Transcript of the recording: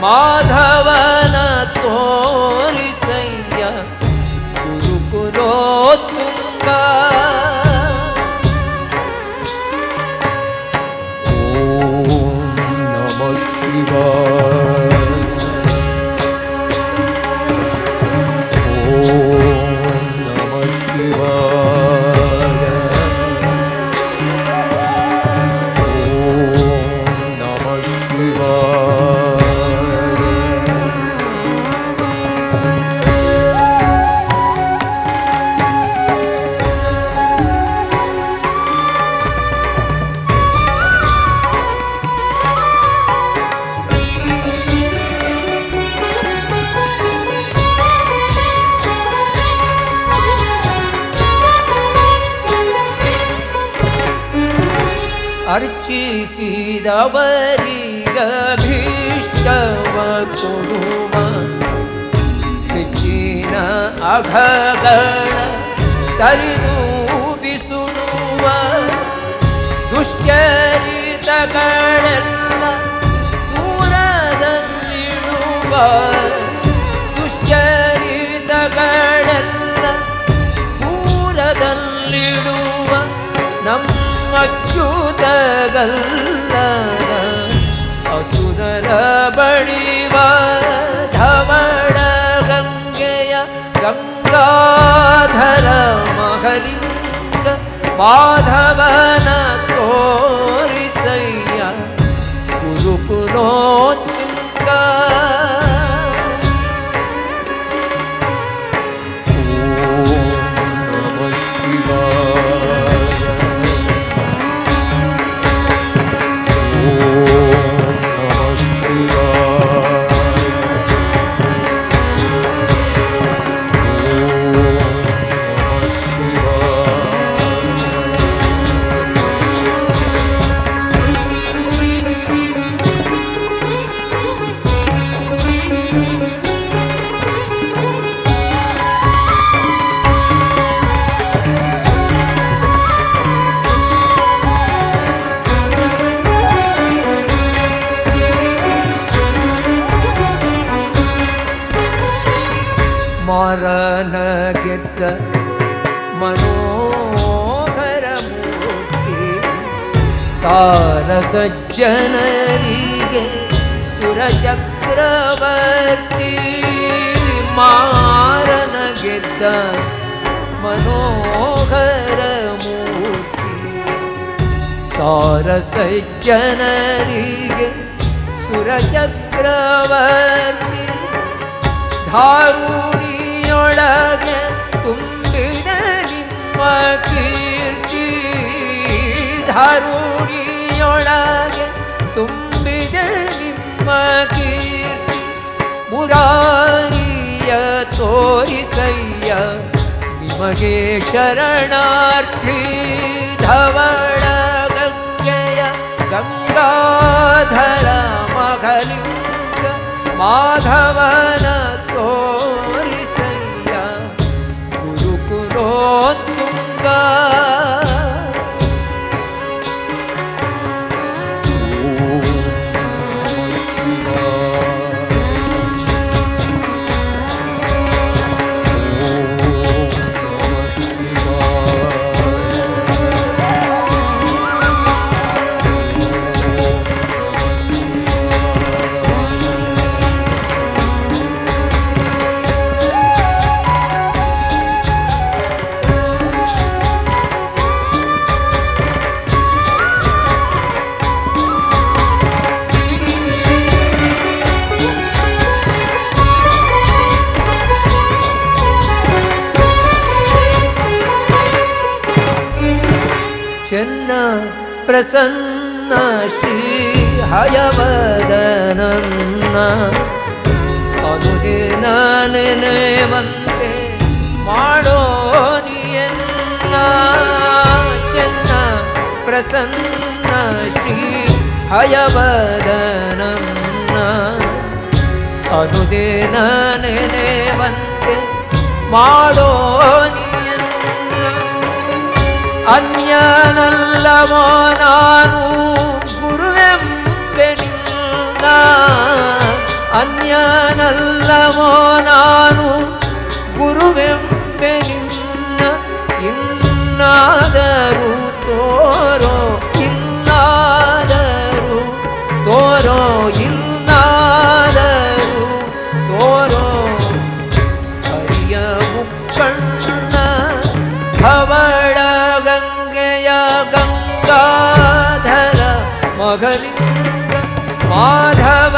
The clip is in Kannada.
माधव। ಅರ್ಚಿಸಿದವರಿಗಭೀಷ್ಟವ ಕೊಡುವ ಹೆಚ್ಚಿನ ಅಘಗಳ ತರಿದು ಬಿಸುಡುವ ದುಶ್ಚರಿತಗಳೆಲ್ಲ ದೂರದಲ್ಲಿಡುವ. ದುಶ್ಚರಿತಗಳೆಲ್ಲ ದೂರದಲ್ಲಿಡುವ. ನಮ್ಮಚ್ಯುತಗಲ್ಲ ಅಸುರರ ಬಡಿವ ಧವಳ ಗಂಗೆಯ ಗಂಗಾಧರ ಮಹಲಿಂಗ ಮಾಧವನ ತೋರಿಸಯ್ಯ मनोहरमूर्ति। सारसज्जनरिगे गे मारन गिद्द मनोहरमूर्ति। सारसज्जनरिगे गे सूरचक्रवर्ती ಮೂರ್ತಿ ಸಾರ ಸಜ್ಜನರಿಗೆ ಸುರಚಕ್ರವರ್ತಿ ಧಾರುಣಿಯೊಳಗೆ ತುಂಬಿದ ನಿಮ್ಮ ಕೀರ್ತಿ ಧಾರುಣಿಯೊಳಗೆ ತುಂಬಿದ ನಿಮ್ಮ ಕೀರ್ತಿ ಮುರಾರಿಯ ತೋರಿಸಯ್ಯ ನಿಮಗೆ ಶರಣಾರ್ಥಿ ಧವಳ ಗಂಗೆಯ ಗಂಗಾಧರ ಮಗಲಿಂಗ ಮಾಧವನ ಚೆನ್ನ ಪ್ರಸನ್ನ ಶ್ರೀ ಹಯವದನನ್ನ. ಅನುದಿನ ನೆನೆವಂತೆ ಮಾಡೋ ನೀಯನ್ನ. ಚೆನ್ನ ಪ್ರಸನ್ನ ಶ್ರೀ ಹಯವದನನ್ನ. ಅನುದಿನ ನೆನೆವಂತೆ ಮಾಡೋ ಅನ್ಯನಲ್ಲವೋ ನಾನು ಗುರುವೆಂಬೆ ನಿನ್ನ ಅನ್ಯನಲ್ಲವೋ ನಾನು गङ्गाधर मघलिङ्ग माधव।